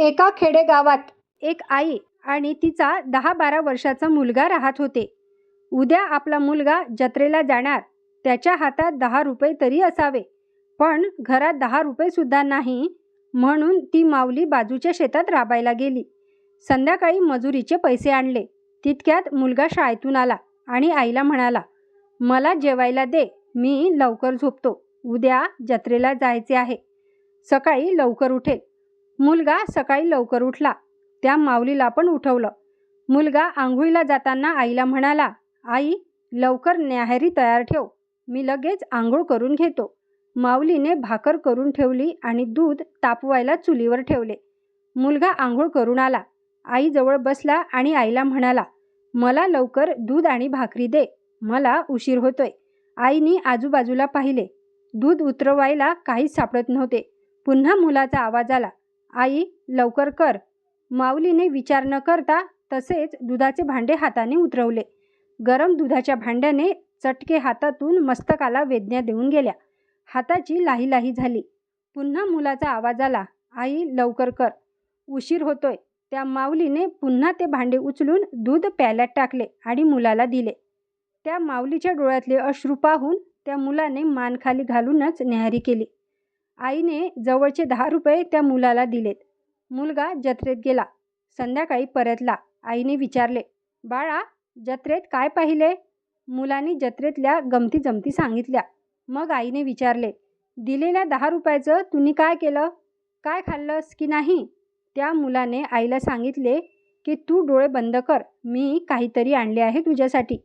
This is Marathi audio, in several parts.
एका खेडेगावात एक आई आणि तिचा दहा बारा वर्षाचा मुलगा राहत होते. उद्या आपला मुलगा जत्रेला जाणार त्याच्या हातात दहा रुपये तरी असावे. पण घरात दहा रुपयेसुद्धा नाही म्हणून ती माऊली बाजूच्या शेतात राबायला गेली. संध्याकाळी मजुरीचे पैसे आणले. तितक्यात मुलगा शाळेतून आला आणि आईला म्हणाला मला जेवायला दे मी लवकर झोपतो. उद्या जत्रेला जायचे आहे. सकाळी लवकर उठेल. मुलगा सकाळी लवकर उठला. त्या माऊलीला पण उठवलं. मुलगा आंघोळीला जाताना आईला म्हणाला आई लवकर न्याहारी तयार ठेव. मी लगेच आंघोळ करून घेतो. माऊलीने भाकर करून ठेवली आणि दूध तापवायला चुलीवर ठेवले. मुलगा आंघोळ करून आला. आईजवळ बसला आणि आईला म्हणाला मला लवकर दूध आणि भाकरी दे. मला उशीर होतोय. आईनी आजूबाजूला पाहिले. दूध उतरवायला काहीच सापडत नव्हते. पुन्हा मुलाचा आवाज आला. आई लवकर कर. माऊलीने विचार न करता तसेच दुधाचे भांडे हाताने उतरवले. गरम दुधाच्या भांड्याने चटके हातातून मस्तकाला वेदन्या देऊन गेल्या. हाताची लाही लाही झाली. पुन्हा मुलाचा आवाज आला आई लवकर कर. उशीर होतोय. त्या माऊलीने पुन्हा ते भांडे उचलून दूध प्याल्यात टाकले आणि मुलाला दिले. त्या माऊलीच्या डोळ्यातले अश्रू पाहून त्या मुलाने मान खाली घालूनच न्याहारी केली. आईने जवळचे दहा रुपये त्या मुलाला दिलेत. मुलगा जत्रेत गेला. संध्याकाळी परतला. आईने विचारले बाळा जत्रेत काय पाहिले? मुलांनी जत्रेतल्या गमती जमती सांगितल्या. मग आईने विचारले दिलेल्या दहा रुपयाचं तुम्ही काय केलं? काय खाल्लंस की नाही? त्या मुलाने आईला सांगितले की तू डोळे बंद कर. मी काहीतरी आणले आहे तुझ्यासाठी.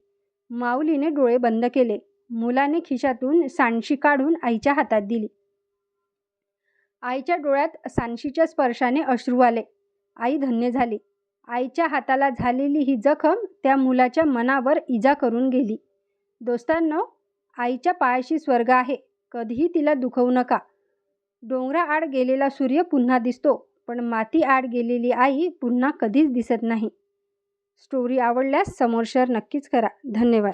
माऊलीने डोळे बंद केले. मुलाने खिशातून सांडशी काढून आईच्या हातात दिली. आईच्या डोळ्यात सांशीच्या स्पर्शाने अश्रू आले. आई धन्य झाली. आईच्या हाताला झालेली ही जखम त्या मुलाच्या मनावर इजा करून गेली. दोस्तांनो आईच्या पायाशी स्वर्ग आहे. कधीही तिला दुखवू नका. डोंगराआड गेलेला सूर्य पुन्हा दिसतो पण माती आड गेलेली आई पुन्हा कधीच दिसत नाही. स्टोरी आवडल्यास समोर शेअर नक्कीच करा. धन्यवाद.